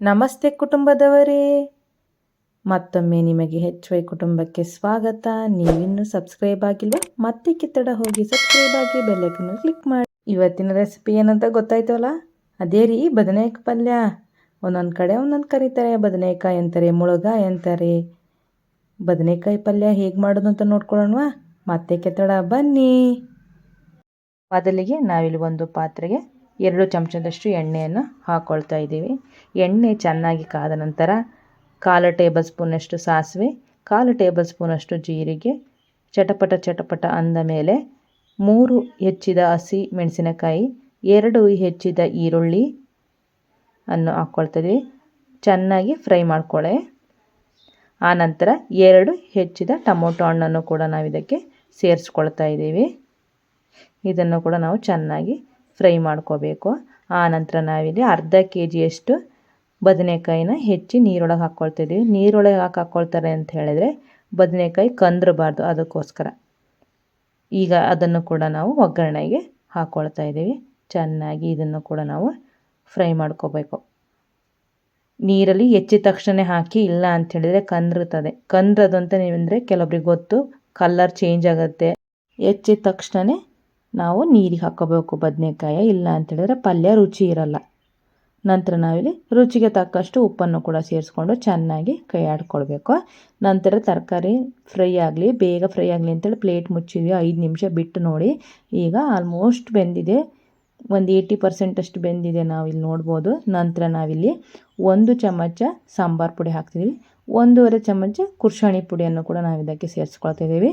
ನಮಸ್ತೆ ಕುಟುಂಬದವರೇ. ಮತ್ತೊಮ್ಮೆ ನಿಮಗೆ ಹೆಚ್ ವೈ ಕುಟುಂಬಕ್ಕೆ ಸ್ವಾಗತ. ನೀವಿನ್ನು ಸಬ್ಸ್ಕ್ರೈಬ್ ಆಗಿಲ್ಲ ಮತ್ತೆ ಕಿತ್ತಡ ಹೋಗಿ ಸಬ್ಸ್ಕ್ರೈಬ್ ಆಗಿ ಬೆಲ್ಲೈಕನ್ನು ಕ್ಲಿಕ್ ಮಾಡಿ. ಇವತ್ತಿನ ರೆಸಿಪಿ ಏನಂತ ಗೊತ್ತಾಯ್ತವಲ್ಲ ಅದೇ ರೀ, ಬದನೆಕಾಯಿ ಪಲ್ಯ. ಒಂದೊಂದು ಕಡೆ ಒಂದೊಂದು ಕರೀತಾರೆ. ಬದನೆಕಾಯಿ ಅಂತಾರೆ ಮುಳುಗಾಯಿ ಅಂತಾರೆ ಬದನೆಕಾಯಿ ಪಲ್ಯ ಹೇಗೆ ಮಾಡೋದು ಅಂತ ನೋಡ್ಕೊಳ್ಳೋಣ ಮತ್ತೆ ಕೆತ್ತಡ ಬನ್ನಿ. ಮೊದಲಿಗೆ ನಾವಿಲ್ಲಿ ಒಂದು ಪಾತ್ರೆಗೆ ಎರಡು ಚಮಚದಷ್ಟು ಎಣ್ಣೆಯನ್ನು ಹಾಕ್ಕೊಳ್ತಾ ಇದ್ದೀವಿ. ಎಣ್ಣೆ ಚೆನ್ನಾಗಿ ಕಾದ ನಂತರ ಕಾಲು ಟೇಬಲ್ ಸ್ಪೂನಷ್ಟು ಸಾಸಿವೆ, ಕಾಲು ಟೇಬಲ್ ಸ್ಪೂನಷ್ಟು ಜೀರಿಗೆ, ಚಟಪಟ ಚಟಪಟ ಅಂದ ಮೇಲೆ ಮೂರು ಹೆಚ್ಚಿದ ಹಸಿ ಮೆಣಸಿನಕಾಯಿ, ಎರಡು ಹೆಚ್ಚಿದ ಈರುಳ್ಳಿ ಅನ್ನು ಹಾಕ್ಕೊಳ್ತಿದ್ವಿ ಚೆನ್ನಾಗಿ ಫ್ರೈ ಮಾಡ್ಕೊಳ್ಳಿ. ಆನಂತರ ಎರಡು ಹೆಚ್ಚಿದ ಟೊಮೊಟೊ ಹಣ್ಣನ್ನು ಕೂಡ ನಾವು ಇದಕ್ಕೆ ಸೇರಿಸ್ಕೊಳ್ತಾ ಇದ್ದೀವಿ. ಇದನ್ನು ಕೂಡ ನಾವು ಚೆನ್ನಾಗಿ ಫ್ರೈ ಮಾಡ್ಕೋಬೇಕು. ಆನಂತರ ನಾವಿಲ್ಲಿ ಅರ್ಧ ಕೆ ಜಿಯಷ್ಟು ಬದನೆಕಾಯಿನ ಹೆಚ್ಚಿ ನೀರೊಳಗೆ ಹಾಕ್ಕೊಳ್ತಿದ್ದೀವಿ. ನೀರೊಳಗೆ ಹಾಕಿ ಹಾಕ್ಕೊಳ್ತಾರೆ ಅಂತ ಹೇಳಿದರೆ ಬದನೆಕಾಯಿ ಕಂದ್ರಬಾರ್ದು ಅದಕ್ಕೋಸ್ಕರ. ಈಗ ಅದನ್ನು ಕೂಡ ನಾವು ಒಗ್ಗರಣೆಗೆ ಹಾಕ್ಕೊಳ್ತಾ ಇದ್ದೀವಿ. ಚೆನ್ನಾಗಿ ಇದನ್ನು ಕೂಡ ನಾವು ಫ್ರೈ ಮಾಡ್ಕೋಬೇಕು. ನೀರಲ್ಲಿ ಹೆಚ್ಚಿದ ತಕ್ಷಣ ಹಾಕಿ, ಇಲ್ಲ ಅಂತ ಹೇಳಿದರೆ ಕಂದ್ರುತ್ತದೆ. ಕಂದ್ರದು ಅಂತ ನೀವಂದರೆ ಕೆಲವೊಬ್ರಿಗೆ ಗೊತ್ತು ಕಲ್ಲರ್ ಚೇಂಜ್ ಆಗುತ್ತೆ. ಹೆಚ್ಚಿದ ತಕ್ಷಣ ನಾವು ನೀರಿಗೆ ಹಾಕೋಬೇಕು ಬದನೆಕಾಯಿ, ಇಲ್ಲ ಅಂತೇಳಿದ್ರೆ ಪಲ್ಯ ರುಚಿ ಇರಲ್ಲ. ನಂತರ ನಾವಿಲ್ಲಿ ರುಚಿಗೆ ತಕ್ಕಷ್ಟು ಉಪ್ಪನ್ನು ಕೂಡ ಸೇರಿಸ್ಕೊಂಡು ಚೆನ್ನಾಗಿ ಕೈ ಆಡ್ಕೊಳ್ಬೇಕು. ನಂತರ ತರಕಾರಿ ಫ್ರೈ ಆಗಲಿ, ಬೇಗ ಫ್ರೈ ಆಗಲಿ ಅಂತೇಳಿ ಪ್ಲೇಟ್ ಮುಚ್ಚಿದ್ವಿ. ಐದು ನಿಮಿಷ ಬಿಟ್ಟು ನೋಡಿ. ಈಗ ಆಲ್ಮೋಸ್ಟ್ ಬೆಂದಿದೆ. ಒಂದು ಏಯ್ಟಿ ಪರ್ಸೆಂಟಷ್ಟು ಬೆಂದಿದೆ ನಾವಿಲ್ಲಿ ನೋಡ್ಬೋದು. ನಂತರ ನಾವಿಲ್ಲಿ ಒಂದು ಚಮಚ ಸಾಂಬಾರು ಪುಡಿ ಹಾಕ್ತಿದ್ದೀವಿ ಒಂದೂವರೆ ಚಮಚ ಕುರ್ಷಾಣಿ ಪುಡಿಯನ್ನು ಕೂಡ ನಾವು ಇದಕ್ಕೆ ಸೇರಿಸ್ಕೊಳ್ತಿದ್ದೀವಿ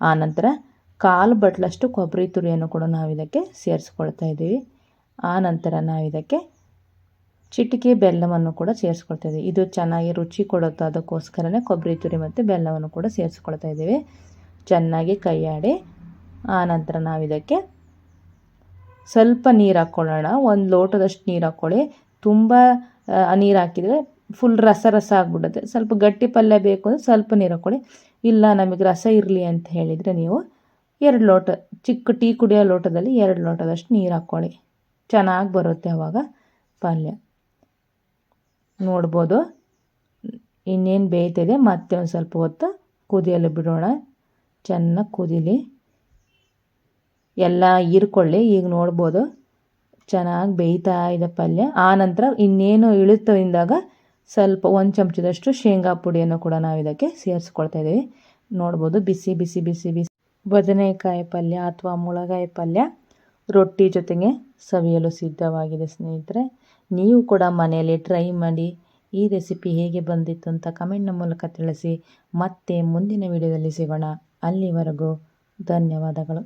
ಆನಂತರ ಕಾಲು ಬಟ್ಲಷ್ಟು ಕೊಬ್ಬರಿ ತುರಿಯನ್ನು ಕೂಡ ನಾವು ಇದಕ್ಕೆ ಸೇರಿಸ್ಕೊಳ್ತಾ ಇದ್ದೀವಿ. ಆ ನಂತರ ನಾವಿದಕ್ಕೆ ಚಿಟಿಕೆ ಬೆಲ್ಲವನ್ನು ಕೂಡ ಸೇರಿಸ್ಕೊಳ್ತಾ ಇದ್ದೀವಿ. ಇದು ಚೆನ್ನಾಗಿ ರುಚಿ ಕೊಡುತ್ತೆ. ಅದಕ್ಕೋಸ್ಕರನೇ ಕೊಬ್ಬರಿ ತುರಿ ಮತ್ತು ಬೆಲ್ಲವನ್ನು ಕೂಡ ಸೇರಿಸ್ಕೊಳ್ತಾ ಇದ್ದೀವಿ. ಚೆನ್ನಾಗಿ ಕೈಯಾಡಿ. ಆ ನಂತರ ನಾವಿದಕ್ಕೆ ಸ್ವಲ್ಪ ನೀರು ಹಾಕ್ಕೊಳ್ಳೋಣ. ಒಂದು ಲೋಟದಷ್ಟು ನೀರು ಹಾಕ್ಕೊಳ್ಳಿ. ತುಂಬ ನೀರು ಹಾಕಿದರೆ ಫುಲ್ ರಸ ರಸ ಆಗಿಬಿಡುತ್ತೆ. ಸ್ವಲ್ಪ ಗಟ್ಟಿ ಪಲ್ಯ ಬೇಕು ಅಂದರೆ ಸ್ವಲ್ಪ ನೀರು ಹಾಕ್ಕೊಳ್ಳಿ. ಇಲ್ಲ, ನಮಗೆ ರಸ ಇರಲಿ ಅಂತ ಹೇಳಿದರೆ ನೀವು ಎರಡು ಲೋಟ, ಚಿಕ್ಕ ಟೀ ಕುಡಿಯೋ ಲೋಟದಲ್ಲಿ ಎರಡು ಲೋಟದಷ್ಟು ನೀರು ಹಾಕ್ಕೊಳ್ಳಿ. ಚೆನ್ನಾಗಿ ಬರುತ್ತೆ ಅವಾಗ ಪಲ್ಯ ನೋಡ್ಬೋದು. ಇನ್ನೇನು ಬೇಯ್ತಿದೆ ಮತ್ತೆ ಒಂದು ಸ್ವಲ್ಪ ಹೊತ್ತು ಕುದಿಯಲು ಬಿಡೋಣ. ಚೆನ್ನಾಗಿ ಕುದೀಲಿ. ಎಲ್ಲ ಹೀರ್ಕೊಳ್ಳಿ, ಈಗ ನೋಡ್ಬೋದು. ಚೆನ್ನಾಗಿ ಬೇಯ್ತಾ ಇದೆ ಪಲ್ಯ. ಆ ನಂತರ ಇನ್ನೇನು ಇಳಿತಿಂದಾಗ ಸ್ವಲ್ಪ ಒಂದು ಚಮಚದಷ್ಟು ಶೇಂಗಾ ಪುಡಿಯನ್ನು ಕೂಡ ನಾವು ಇದಕ್ಕೆ ಸೇರಿಸ್ಕೊಳ್ತಾ ಇದ್ದೀವಿ ನೋಡ್ಬೋದು, ಬಿಸಿ ಬಿಸಿ ಬಿಸಿ ಬಿಸಿ. ಬದನೆಕಾಯಿ ಪಲ್ಯ ಅಥವಾ ಮುಳಗಾಯಿ ಪಲ್ಯ ರೊಟ್ಟಿ ಜೊತೆಗೆ ಸವಿಯಲು ಸಿದ್ಧವಾಗಿದೆ ಸ್ನೇಹಿತರೆ. ನೀವು ಕೂಡ ಮನೆಯಲ್ಲಿ ಟ್ರೈ ಮಾಡಿ ಈ ರೆಸಿಪಿ ಹೇಗೆ ಬಂದಿತ್ತು ಅಂತ ಕಮೆಂಟ್ನ ಮೂಲಕ ತಿಳಿಸಿ. ಮತ್ತೆ ಮುಂದಿನ ವಿಡಿಯೋದಲ್ಲಿ ಸಿಗೋಣ. ಅಲ್ಲಿವರೆಗೂ ಧನ್ಯವಾದಗಳು.